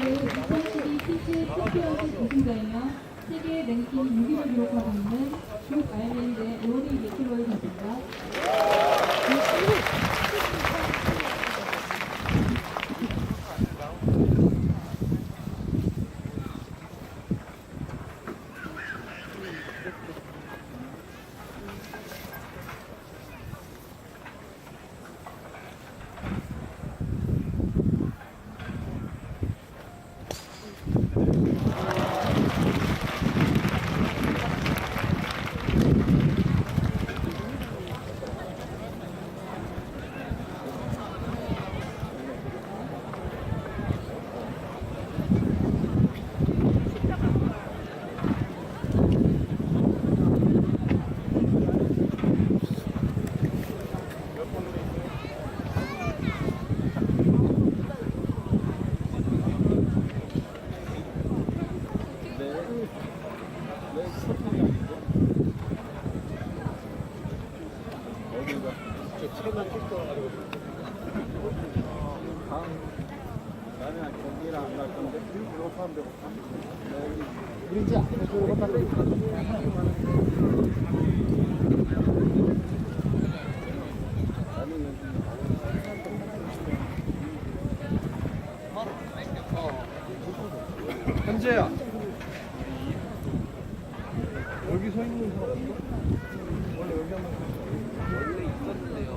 바로 2012 피츠 챔피언십 우승자이며 세계 랭킹 6위를 기록하고 있는 중국 아일랜드의 로니 리틀로이 선수입니다. 현재야 여기 서 있는 사람. 원래 여기 한번 원래 있었는데요.